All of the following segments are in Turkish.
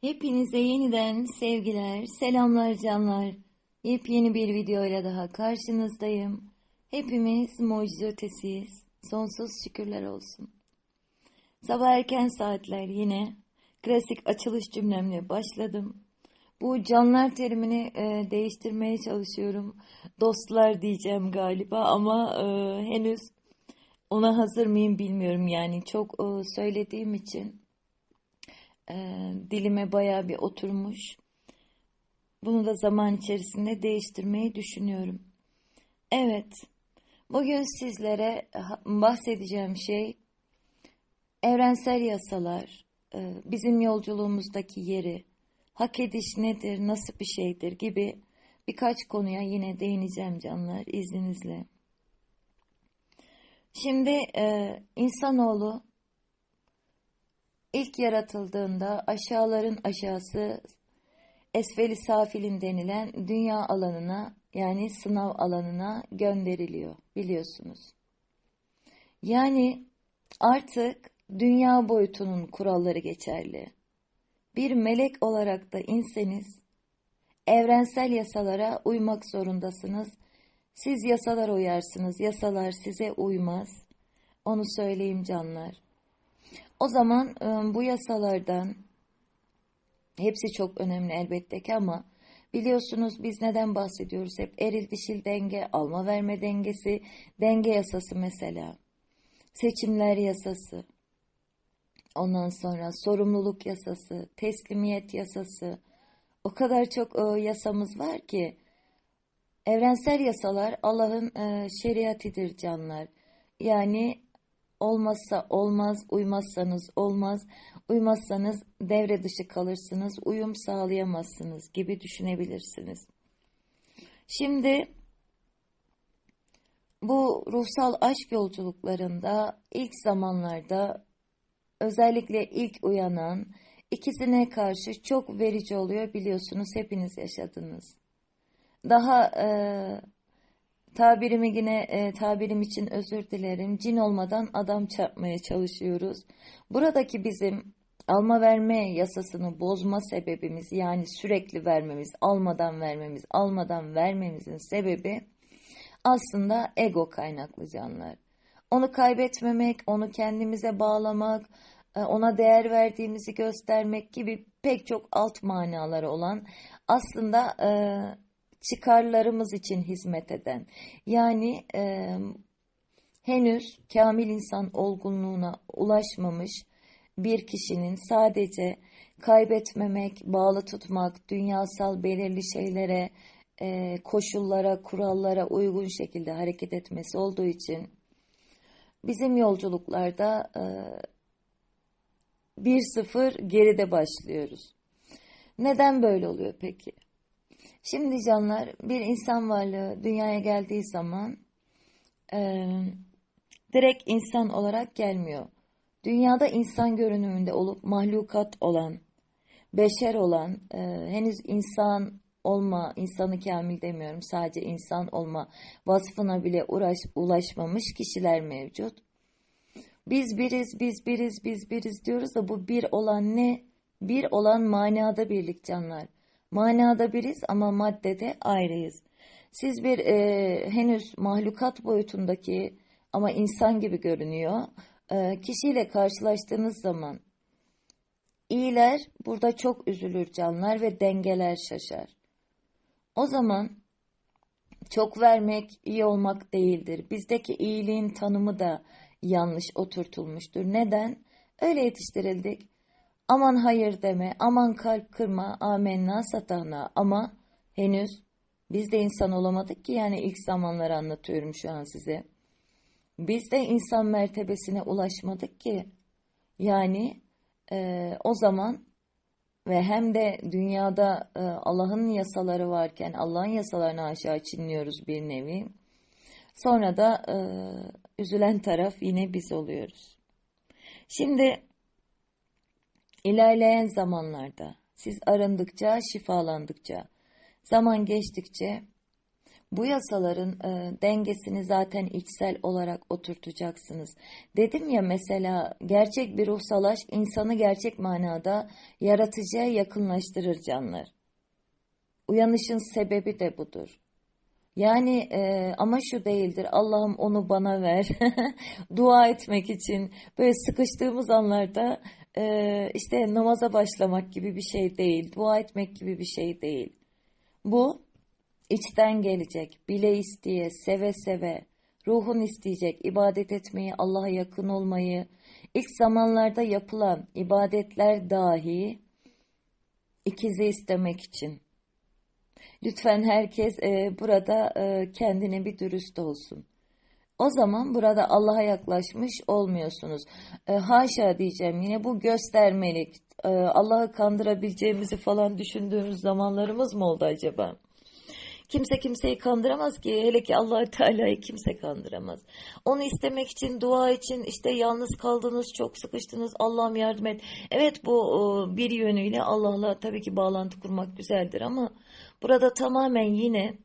Hepinize yeniden sevgiler, selamlar canlar. Yepyeni bir videoyla daha karşınızdayım. Hepimiz mucize ötesiyiz. Sonsuz şükürler olsun. Sabah erken saatler yine klasik açılış cümlemle başladım. Bu canlar terimini e, değiştirmeye çalışıyorum. Dostlar diyeceğim galiba ama e, henüz ona hazır mıyım bilmiyorum. Yani çok e, söylediğim için e, dilime bayağı bir oturmuş. Bunu da zaman içerisinde değiştirmeyi düşünüyorum. Evet, bugün sizlere bahsedeceğim şey evrensel yasalar, e, bizim yolculuğumuzdaki yeri, hak ediş nedir, nasıl bir şeydir gibi birkaç konuya yine değineceğim canlar izninizle. Şimdi e, insanoğlu ilk yaratıldığında aşağıların aşağısı esfeli safilin denilen dünya alanına yani sınav alanına gönderiliyor biliyorsunuz. Yani artık dünya boyutunun kuralları geçerli. Bir melek olarak da inseniz evrensel yasalara uymak zorundasınız. Siz yasalar uyarsınız, yasalar size uymaz. Onu söyleyeyim canlar. O zaman ıı, bu yasalardan hepsi çok önemli elbette ki ama biliyorsunuz biz neden bahsediyoruz? Hep eril dişil denge, alma verme dengesi, denge yasası mesela. Seçimler yasası. Ondan sonra sorumluluk yasası, teslimiyet yasası. O kadar çok ıı, yasamız var ki evrensel yasalar Allah'ın ıı, şeriatidir canlar. Yani Olmazsa olmaz, uymazsanız olmaz, uymazsanız devre dışı kalırsınız, uyum sağlayamazsınız gibi düşünebilirsiniz. Şimdi bu ruhsal aşk yolculuklarında ilk zamanlarda özellikle ilk uyanan ikisine karşı çok verici oluyor biliyorsunuz hepiniz yaşadınız. Daha e, Tabirimi yine e, tabirim için özür dilerim. Cin olmadan adam çarpmaya çalışıyoruz. Buradaki bizim alma verme yasasını bozma sebebimiz yani sürekli vermemiz, almadan vermemiz, almadan vermemizin sebebi aslında ego kaynaklı canlar. Onu kaybetmemek, onu kendimize bağlamak, e, ona değer verdiğimizi göstermek gibi pek çok alt manaları olan aslında e, çıkarlarımız için hizmet eden yani e, henüz kamil insan olgunluğuna ulaşmamış bir kişinin sadece kaybetmemek, bağlı tutmak, dünyasal belirli şeylere, e, koşullara, kurallara uygun şekilde hareket etmesi olduğu için bizim yolculuklarda e, 1-0 geride başlıyoruz. Neden böyle oluyor peki? Şimdi canlar bir insan varlığı dünyaya geldiği zaman e, direkt insan olarak gelmiyor. Dünyada insan görünümünde olup mahlukat olan, beşer olan, e, henüz insan olma, insanı kamil demiyorum sadece insan olma vasfına bile uğraş, ulaşmamış kişiler mevcut. Biz biriz, biz biriz, biz biriz diyoruz da bu bir olan ne? Bir olan manada birlik canlar. Manada biriz ama maddede ayrıyız. Siz bir e, henüz mahlukat boyutundaki ama insan gibi görünüyor e, kişiyle karşılaştığınız zaman iyiler burada çok üzülür canlar ve dengeler şaşar. O zaman çok vermek iyi olmak değildir. Bizdeki iyiliğin tanımı da yanlış oturtulmuştur. Neden? Öyle yetiştirildik. Aman hayır deme, aman kalp kırma, amenna satana ama henüz biz de insan olamadık ki yani ilk zamanları anlatıyorum şu an size. Biz de insan mertebesine ulaşmadık ki. Yani e, o zaman ve hem de dünyada e, Allah'ın yasaları varken Allah'ın yasalarını aşağı çinliyoruz bir nevi. Sonra da e, üzülen taraf yine biz oluyoruz. Şimdi İlerleyen zamanlarda siz arındıkça, şifalandıkça, zaman geçtikçe Bu yasaların e, dengesini zaten içsel olarak oturtacaksınız. Dedim ya mesela gerçek bir ruhsal aşk insanı gerçek manada yaratıcıya yakınlaştırır canlar. Uyanışın sebebi de budur. Yani e, ama şu değildir. Allah'ım onu bana ver. Dua etmek için böyle sıkıştığımız anlarda e, işte namaza başlamak gibi bir şey değil. Dua etmek gibi bir şey değil. Bu içten gelecek, bile isteye, seve seve, ruhun isteyecek, ibadet etmeyi, Allah'a yakın olmayı, ilk zamanlarda yapılan ibadetler dahi ikizi istemek için. Lütfen herkes e, burada e, kendine bir dürüst olsun. O zaman burada Allah'a yaklaşmış olmuyorsunuz. E, haşa diyeceğim yine bu göstermelik, e, Allah'ı kandırabileceğimizi falan düşündüğümüz zamanlarımız mı oldu acaba? Kimse kimseyi kandıramaz ki hele ki allah Teala'yı kimse kandıramaz. Onu istemek için dua için işte yalnız kaldınız çok sıkıştınız Allah'ım yardım et. Evet bu bir yönüyle Allah'la tabii ki bağlantı kurmak güzeldir ama burada tamamen yine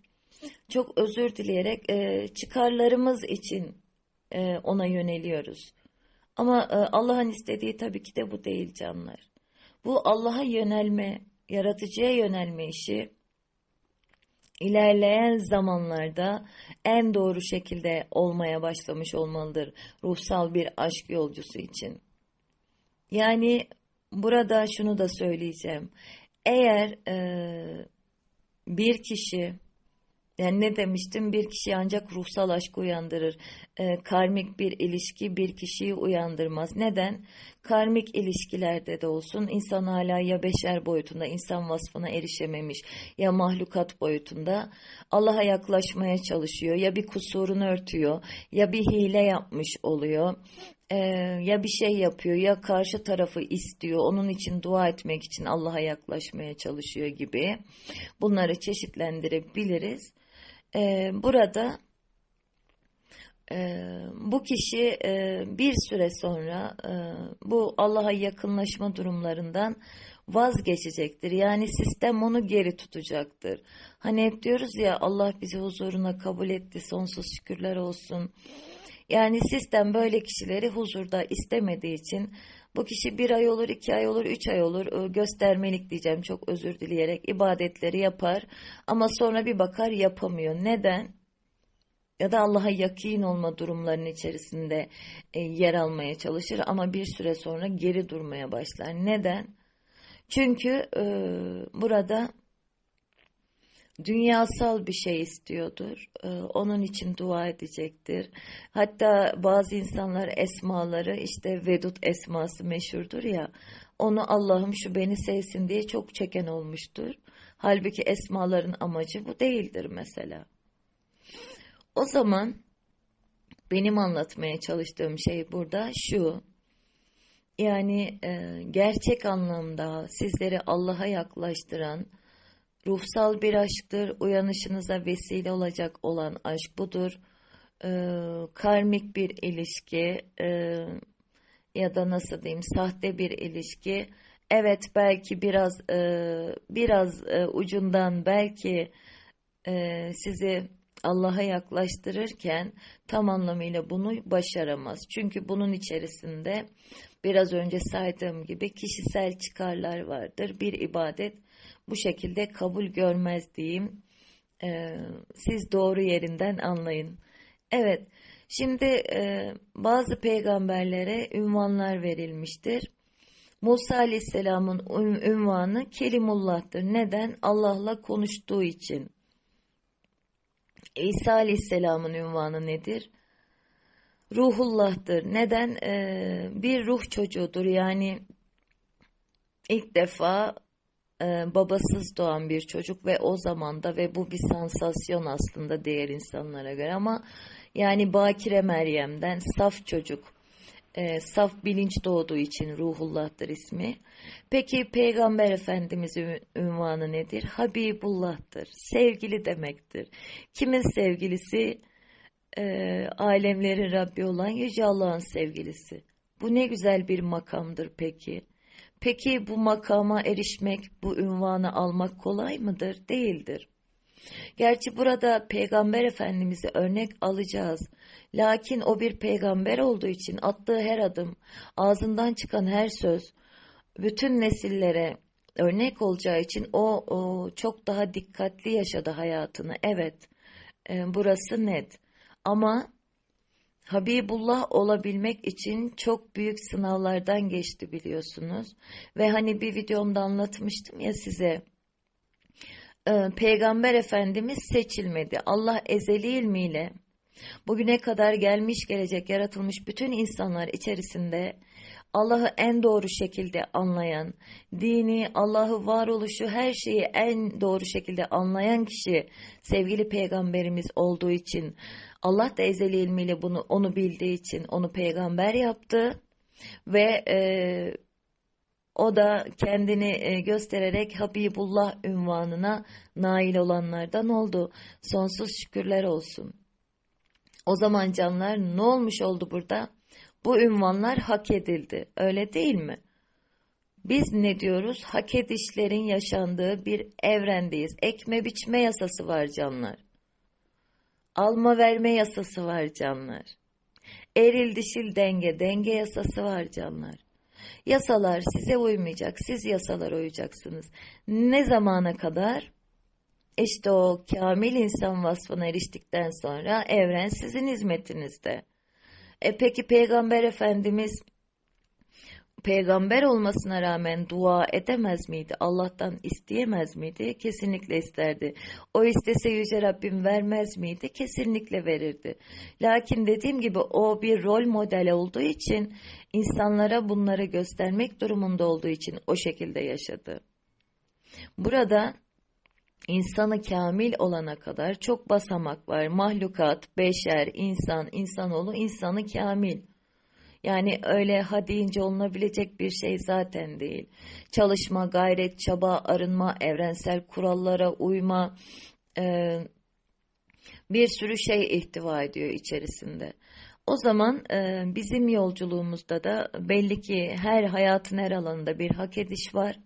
çok özür dileyerek e, çıkarlarımız için e, ona yöneliyoruz. Ama e, Allah'ın istediği tabii ki de bu değil canlar. Bu Allah'a yönelme, yaratıcıya yönelme işi ilerleyen zamanlarda en doğru şekilde olmaya başlamış olmalıdır ruhsal bir aşk yolcusu için. Yani burada şunu da söyleyeceğim. Eğer e, bir kişi yani ne demiştim? Bir kişi ancak ruhsal aşk uyandırır. E, karmik bir ilişki bir kişiyi uyandırmaz. Neden? Karmik ilişkilerde de olsun insan hala ya beşer boyutunda insan vasfına erişememiş ya mahlukat boyutunda Allah'a yaklaşmaya çalışıyor. Ya bir kusurunu örtüyor ya bir hile yapmış oluyor. Ee, ya bir şey yapıyor ya karşı tarafı istiyor onun için dua etmek için Allah'a yaklaşmaya çalışıyor gibi bunları çeşitlendirebiliriz. Ee, burada e, bu kişi e, bir süre sonra e, bu Allah'a yakınlaşma durumlarından vazgeçecektir. Yani sistem onu geri tutacaktır. Hani hep diyoruz ya Allah bizi huzuruna kabul etti sonsuz şükürler olsun. Yani sistem böyle kişileri huzurda istemediği için bu kişi bir ay olur, iki ay olur, üç ay olur göstermelik diyeceğim çok özür dileyerek ibadetleri yapar ama sonra bir bakar yapamıyor. Neden? Ya da Allah'a yakin olma durumlarının içerisinde e, yer almaya çalışır ama bir süre sonra geri durmaya başlar. Neden? Çünkü e, burada dünyasal bir şey istiyordur. Ee, onun için dua edecektir. Hatta bazı insanlar esmaları işte Vedut esması meşhurdur ya. Onu Allah'ım şu beni sevsin diye çok çeken olmuştur. Halbuki esmaların amacı bu değildir mesela. O zaman benim anlatmaya çalıştığım şey burada şu. Yani e, gerçek anlamda sizleri Allah'a yaklaştıran, ruhsal bir aşktır. Uyanışınıza vesile olacak olan aşk budur. Ee, karmik bir ilişki e, ya da nasıl diyeyim sahte bir ilişki. Evet belki biraz e, biraz e, ucundan belki e, sizi Allah'a yaklaştırırken tam anlamıyla bunu başaramaz. Çünkü bunun içerisinde biraz önce saydığım gibi kişisel çıkarlar vardır. Bir ibadet bu şekilde kabul görmez diyeyim. Ee, siz doğru yerinden anlayın. Evet, şimdi e, bazı peygamberlere ünvanlar verilmiştir. Musa Aleyhisselam'ın ünvanı Kelimullah'tır. Neden? Allah'la konuştuğu için. İsa Aleyhisselam'ın ünvanı nedir? Ruhullah'tır. Neden? Ee, bir ruh çocuğudur. Yani ilk defa e, babasız doğan bir çocuk ve o zamanda ve bu bir sansasyon aslında diğer insanlara göre ama yani Bakire Meryem'den saf çocuk e, saf bilinç doğduğu için Ruhullah'tır ismi. Peki Peygamber Efendimiz'in ünvanı nedir? Habibullah'tır. Sevgili demektir. Kimin sevgilisi? E, alemlerin Rabbi olan Yüce Allah'ın sevgilisi. Bu ne güzel bir makamdır peki. Peki bu makama erişmek, bu ünvanı almak kolay mıdır? Değildir. Gerçi burada Peygamber Efendimiz'i örnek alacağız. Lakin o bir peygamber olduğu için attığı her adım, ağzından çıkan her söz, bütün nesillere örnek olacağı için o, o çok daha dikkatli yaşadı hayatını. Evet, e, burası net. Ama Habibullah olabilmek için çok büyük sınavlardan geçti biliyorsunuz. Ve hani bir videomda anlatmıştım ya size. E, Peygamber Efendimiz seçilmedi. Allah ezeli ilmiyle bugüne kadar gelmiş gelecek yaratılmış bütün insanlar içerisinde Allah'ı en doğru şekilde anlayan, dini, Allah'ı varoluşu, her şeyi en doğru şekilde anlayan kişi sevgili peygamberimiz olduğu için Allah da ezeli ilmiyle bunu onu bildiği için onu peygamber yaptı ve e, o da kendini e, göstererek Habibullah ünvanına nail olanlardan oldu. Sonsuz şükürler olsun. O zaman canlar ne olmuş oldu burada? Bu ünvanlar hak edildi. Öyle değil mi? Biz ne diyoruz? Hak edişlerin yaşandığı bir evrendeyiz. Ekme biçme yasası var canlar. Alma verme yasası var canlar. Eril dişil denge, denge yasası var canlar. Yasalar size uymayacak, siz yasalara uyacaksınız. Ne zamana kadar? İşte o kamil insan vasfına eriştikten sonra evren sizin hizmetinizde. E peki Peygamber Efendimiz peygamber olmasına rağmen dua edemez miydi? Allah'tan isteyemez miydi? Kesinlikle isterdi. O istese Yüce Rabbim vermez miydi? Kesinlikle verirdi. Lakin dediğim gibi o bir rol model olduğu için insanlara bunları göstermek durumunda olduğu için o şekilde yaşadı. Burada insanı kamil olana kadar çok basamak var. Mahlukat, beşer, insan, insanoğlu insanı kamil. Yani öyle ha deyince olunabilecek bir şey zaten değil. Çalışma, gayret, çaba, arınma, evrensel kurallara uyma, e, bir sürü şey ihtiva ediyor içerisinde. O zaman e, bizim yolculuğumuzda da belli ki her hayatın her alanında bir hak ediş var.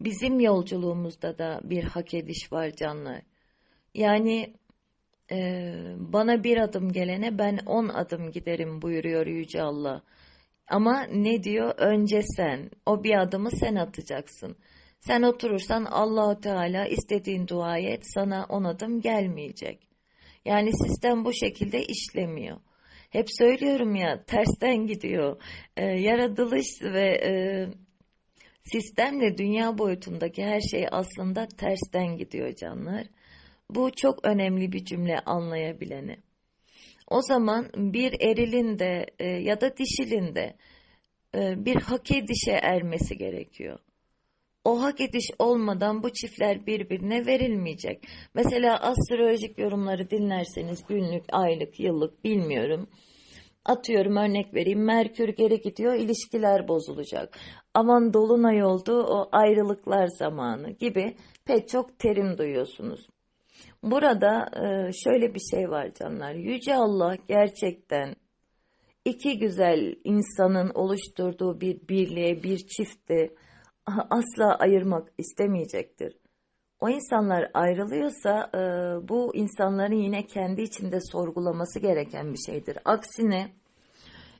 Bizim yolculuğumuzda da bir hak ediş var canlar. Yani e, bana bir adım gelene ben on adım giderim buyuruyor Yüce Allah. Ama ne diyor? Önce sen. O bir adımı sen atacaksın. Sen oturursan Allahu Teala istediğin duayı et sana on adım gelmeyecek. Yani sistem bu şekilde işlemiyor. Hep söylüyorum ya tersten gidiyor. Ee, yaratılış ve e, sistemle dünya boyutundaki her şey aslında tersten gidiyor canlar. Bu çok önemli bir cümle anlayabileni. O zaman bir erilin de e, ya da dişilin de e, bir hak edişe ermesi gerekiyor. O hak ediş olmadan bu çiftler birbirine verilmeyecek. Mesela astrolojik yorumları dinlerseniz günlük, aylık, yıllık bilmiyorum. Atıyorum örnek vereyim. Merkür geri gidiyor, ilişkiler bozulacak. Aman dolunay oldu, o ayrılıklar zamanı gibi pek çok terim duyuyorsunuz. Burada e, şöyle bir şey var canlar. Yüce Allah gerçekten iki güzel insanın oluşturduğu bir birliğe, bir çifti asla ayırmak istemeyecektir. O insanlar ayrılıyorsa e, bu insanların yine kendi içinde sorgulaması gereken bir şeydir. Aksine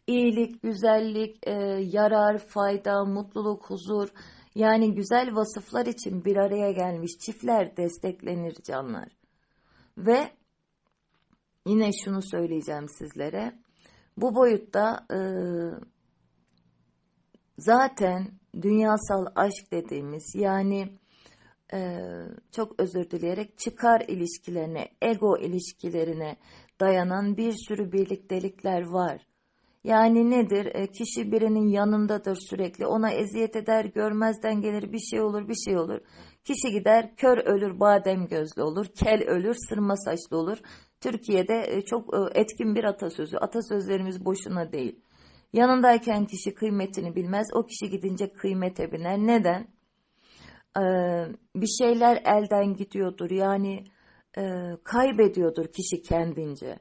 iyilik, güzellik, e, yarar, fayda, mutluluk, huzur yani güzel vasıflar için bir araya gelmiş çiftler desteklenir canlar. Ve yine şunu söyleyeceğim sizlere. Bu boyutta e, zaten dünyasal aşk dediğimiz yani e, çok özür dileyerek çıkar ilişkilerine, ego ilişkilerine dayanan bir sürü birliktelikler var. Yani nedir? E, kişi birinin yanındadır sürekli. Ona eziyet eder, görmezden gelir, bir şey olur, bir şey olur. Kişi gider, kör ölür, badem gözlü olur, kel ölür, sırma saçlı olur. Türkiye'de e, çok e, etkin bir atasözü. Atasözlerimiz boşuna değil. Yanındayken kişi kıymetini bilmez, o kişi gidince kıymete biner. Neden? Ee, bir şeyler elden gidiyordur. Yani e, kaybediyordur kişi kendince.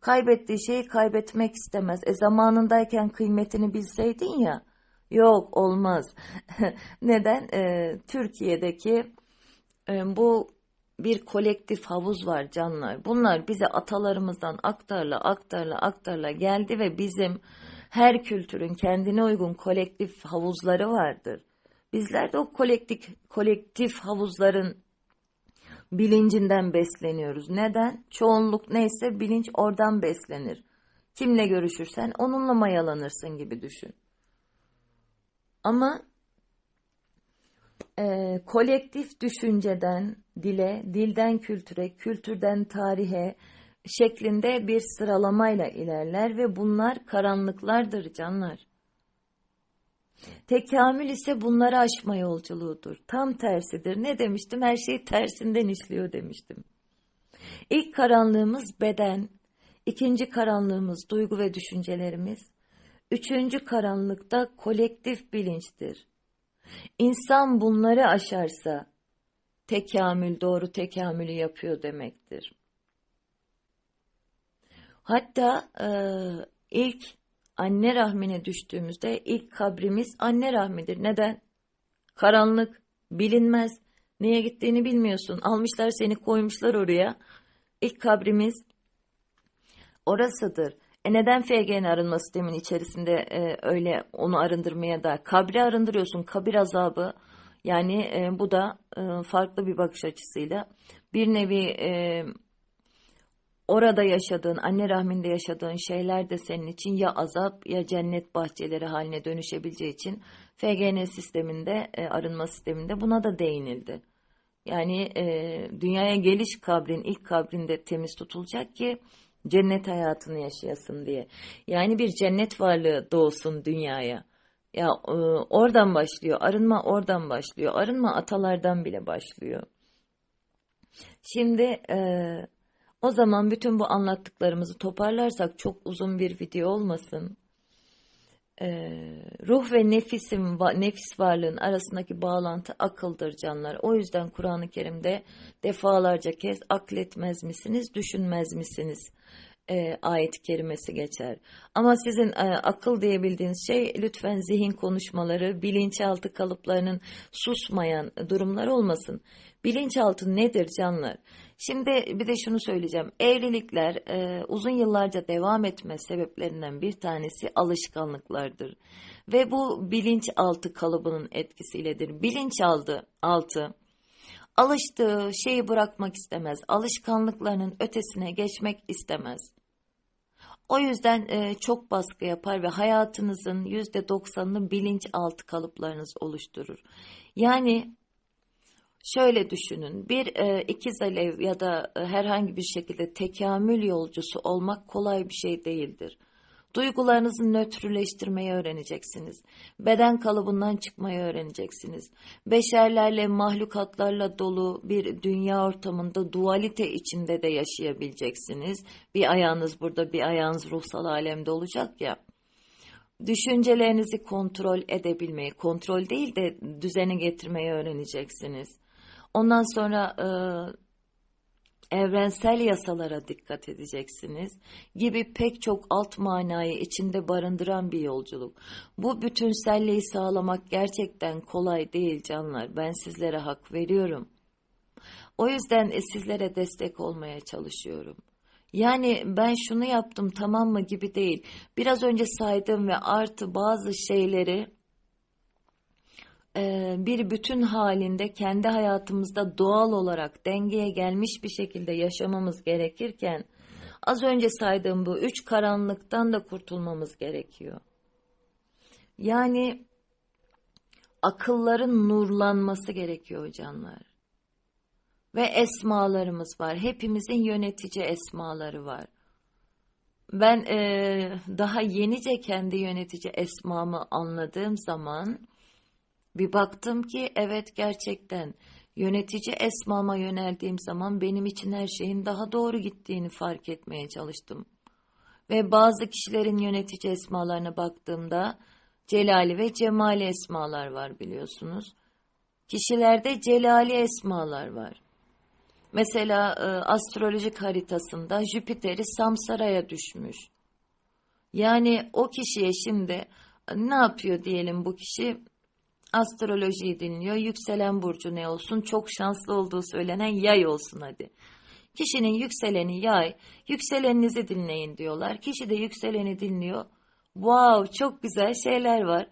Kaybettiği şeyi kaybetmek istemez. E zamanındayken kıymetini bilseydin ya. Yok olmaz. Neden? E, Türkiye'deki e, bu bir kolektif havuz var canlar. Bunlar bize atalarımızdan aktarla aktarla aktarla geldi ve bizim her kültürün kendine uygun kolektif havuzları vardır. Bizler de o kolektif, kolektif havuzların bilincinden besleniyoruz. Neden? Çoğunluk neyse bilinç oradan beslenir. Kimle görüşürsen onunla mayalanırsın gibi düşün. Ama e, kolektif düşünceden dile, dilden kültüre, kültürden tarihe şeklinde bir sıralamayla ilerler ve bunlar karanlıklardır canlar. Tekamül ise bunları aşma yolculuğudur. Tam tersidir. Ne demiştim? Her şey tersinden işliyor demiştim. İlk karanlığımız beden, ikinci karanlığımız duygu ve düşüncelerimiz, üçüncü karanlıkta kolektif bilinçtir. İnsan bunları aşarsa tekamül doğru tekamülü yapıyor demektir. Hatta e, ilk anne rahmine düştüğümüzde ilk kabrimiz anne rahmidir. Neden? Karanlık, bilinmez. Neye gittiğini bilmiyorsun. Almışlar seni koymuşlar oraya. İlk kabrimiz orasıdır. E neden FGN arınma sistemin içerisinde e, öyle onu arındırmaya da kabri arındırıyorsun. Kabir azabı yani e, bu da e, farklı bir bakış açısıyla bir nevi e, orada yaşadığın, anne rahminde yaşadığın şeyler de senin için ya azap ya cennet bahçeleri haline dönüşebileceği için FGN sisteminde, e, arınma sisteminde buna da değinildi. Yani e, dünyaya geliş kabrin, ilk kabrinde temiz tutulacak ki cennet hayatını yaşayasın diye. Yani bir cennet varlığı doğsun dünyaya. Ya e, oradan başlıyor, arınma oradan başlıyor, arınma atalardan bile başlıyor. Şimdi e, o zaman bütün bu anlattıklarımızı toparlarsak çok uzun bir video olmasın. Ee, ruh ve nefisin nefis varlığın arasındaki bağlantı akıldır canlar. O yüzden Kur'an-ı Kerim'de defalarca kez akletmez misiniz, düşünmez misiniz e, ayet kerimesi geçer. Ama sizin e, akıl diyebildiğiniz şey lütfen zihin konuşmaları, bilinçaltı kalıplarının susmayan durumlar olmasın. Bilinçaltı nedir canlar? Şimdi bir de şunu söyleyeceğim. Evlilikler e, uzun yıllarca devam etme sebeplerinden bir tanesi alışkanlıklardır. Ve bu bilinçaltı kalıbının etkisiyledir. Bilinçaltı altı alıştığı şeyi bırakmak istemez. Alışkanlıklarının ötesine geçmek istemez. O yüzden e, çok baskı yapar ve hayatınızın yüzde doksanını bilinçaltı kalıplarınız oluşturur. Yani Şöyle düşünün, bir e, ikiz alev ya da e, herhangi bir şekilde tekamül yolcusu olmak kolay bir şey değildir. Duygularınızı nötrleştirmeyi öğreneceksiniz. Beden kalıbından çıkmayı öğreneceksiniz. Beşerlerle, mahlukatlarla dolu bir dünya ortamında dualite içinde de yaşayabileceksiniz. Bir ayağınız burada, bir ayağınız ruhsal alemde olacak ya. Düşüncelerinizi kontrol edebilmeyi, kontrol değil de düzene getirmeyi öğreneceksiniz. Ondan sonra e, evrensel yasalara dikkat edeceksiniz gibi pek çok alt manayı içinde barındıran bir yolculuk. Bu bütünselliği sağlamak gerçekten kolay değil canlar. Ben sizlere hak veriyorum. O yüzden e, sizlere destek olmaya çalışıyorum. Yani ben şunu yaptım tamam mı gibi değil. Biraz önce saydığım ve artı bazı şeyleri e, bir bütün halinde kendi hayatımızda doğal olarak dengeye gelmiş bir şekilde yaşamamız gerekirken az önce saydığım bu üç karanlıktan da kurtulmamız gerekiyor. Yani akılların nurlanması gerekiyor canlar. Ve esmalarımız var. Hepimizin yönetici esmaları var. Ben e, daha yenice kendi yönetici esmamı anladığım zaman bir baktım ki evet gerçekten yönetici esmama yöneldiğim zaman benim için her şeyin daha doğru gittiğini fark etmeye çalıştım. Ve bazı kişilerin yönetici esmalarına baktığımda celali ve cemali esmalar var biliyorsunuz. Kişilerde celali esmalar var. Mesela e, astrolojik haritasında Jüpiter'i Samsara'ya düşmüş. Yani o kişiye şimdi ne yapıyor diyelim bu kişi Astrolojiyi dinliyor. Yükselen burcu ne olsun? Çok şanslı olduğu söylenen yay olsun hadi. Kişinin yükseleni yay. Yükseleninizi dinleyin diyorlar. Kişi de yükseleni dinliyor. Wow çok güzel şeyler var.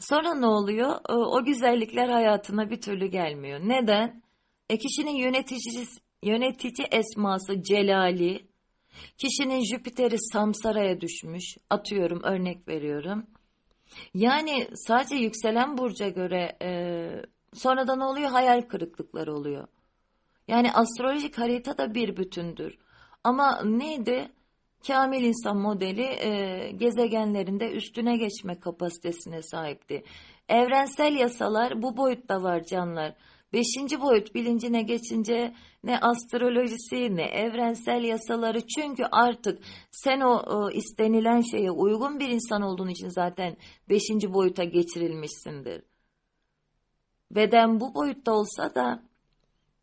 Sonra ne oluyor? E, O güzellikler hayatına bir türlü gelmiyor. Neden? E kişinin yöneticisi, yönetici esması Celali, kişinin Jüpiter'i Samsara'ya düşmüş. Atıyorum, örnek veriyorum. Yani sadece yükselen burca göre e, sonradan oluyor? Hayal kırıklıkları oluyor. Yani astrolojik harita da bir bütündür. Ama neydi? Kamil insan modeli e, gezegenlerinde üstüne geçme kapasitesine sahipti. Evrensel yasalar bu boyutta var canlar. Beşinci boyut bilincine geçince ne astrolojisi ne evrensel yasaları çünkü artık sen o, o istenilen şeye uygun bir insan olduğun için zaten beşinci boyuta geçirilmişsindir. Beden bu boyutta olsa da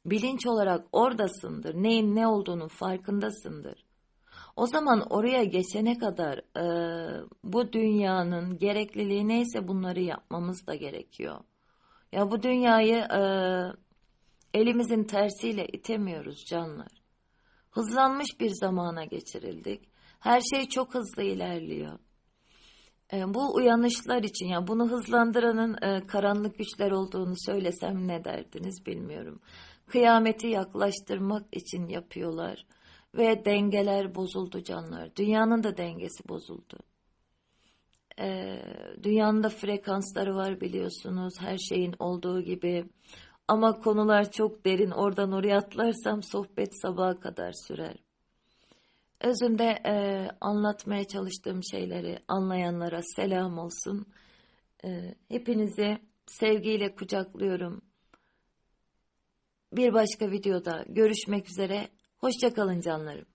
bilinç olarak oradasındır. Neyin ne olduğunun farkındasındır. O zaman oraya geçene kadar e, bu dünyanın gerekliliği neyse bunları yapmamız da gerekiyor. Ya bu dünyayı e, elimizin tersiyle itemiyoruz canlar. Hızlanmış bir zamana geçirildik. Her şey çok hızlı ilerliyor. E, bu uyanışlar için ya bunu hızlandıranın e, karanlık güçler olduğunu söylesem ne derdiniz bilmiyorum. Kıyameti yaklaştırmak için yapıyorlar ve dengeler bozuldu canlar. Dünyanın da dengesi bozuldu. E, dünyanın da frekansları var biliyorsunuz her şeyin olduğu gibi. Ama konular çok derin oradan oraya atlarsam sohbet sabaha kadar sürer. Özümde e, anlatmaya çalıştığım şeyleri anlayanlara selam olsun. E, hepinizi sevgiyle kucaklıyorum. Bir başka videoda görüşmek üzere. Hoşçakalın canlarım.